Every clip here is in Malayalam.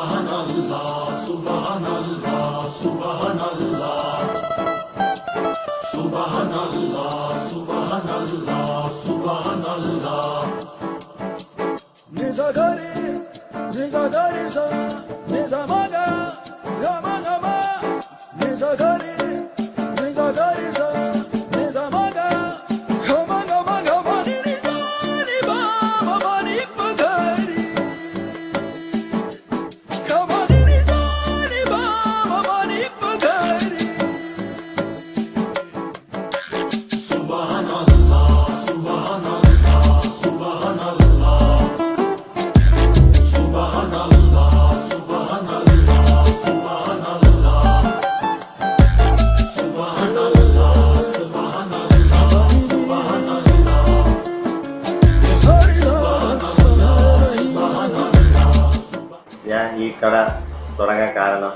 Subhanallah, Subhanallah, Subhanallah. Subhanallah, Subhanallah, Subhanallah. Nizagari, Nizagari sa, Nizamaga, Yamagama, Nizagari. ഞാൻ ഈ കട തുടങ്ങാൻ കാരണം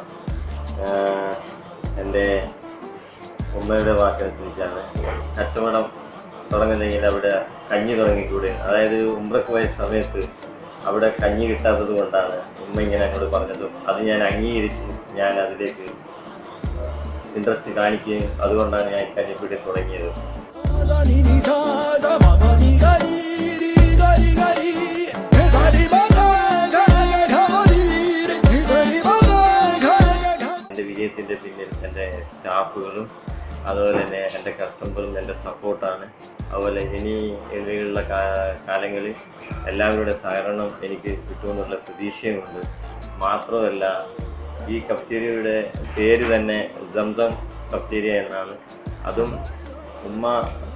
എന്റെ ഉമ്മയുടെ വാക്കനുസരിച്ചാണ് കച്ചവടം തുടങ്ങുന്നെങ്കിൽ അവിടെ കഞ്ഞി തുടങ്ങിക്കൂടെ? അതായത് ഉമ്രക്ക് പോയ സമയത്ത് അവിടെ കഞ്ഞി കിട്ടാത്തത് കൊണ്ടാണ് ഉമ്മ ഇങ്ങനെ എന്നോട് പറഞ്ഞതും. അത് ഞാൻ അംഗീകരിച്ച്. ഞാൻ അതിലേക്ക് ഇൻട്രസ്റ്റ് കാണിക്കുകയും അതുകൊണ്ടാണ് ഞാൻ കഞ്ഞിപ്പീടി തുടങ്ങിയത്. എന്റെ സ്റ്റാഫുകളും അതുപോലെ തന്നെ എന്റെ കസ്റ്റമറും എന്റെ സപ്പോർട്ടാണ് അതുപോലെ ഇനി ഇനിയുള്ള കാലങ്ങളിൽ എല്ലാവരുടെ സഹകരണം എനിക്ക് കിട്ടുമെന്നുള്ള പ്രതീക്ഷയുമുണ്ട്. മാത്രമല്ല ഈ കഫ്റ്റീരിയയുടെ പേര് തന്നെ സംസം കഫ്റ്റീരിയ എന്നാണ്. അതും ഉമ്മ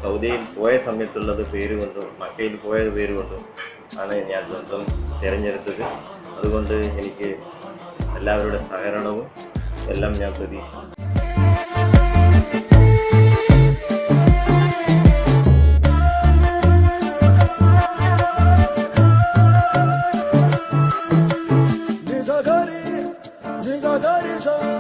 സൗദിയിൽ പോയ സമയത്തുള്ളത് പേര് കൊണ്ടും മക്കയിൽ പോയ പേര് കൊണ്ടും ആണ് ഞാൻ സ്വന്തം തിരഞ്ഞെടുത്തത്. അതുകൊണ്ട് എനിക്ക് എല്ലാവരുടെ സഹകരണവും എല്ലാം ഞാൻ പ്രതീക്ഷിക്കും Desagare, desagare,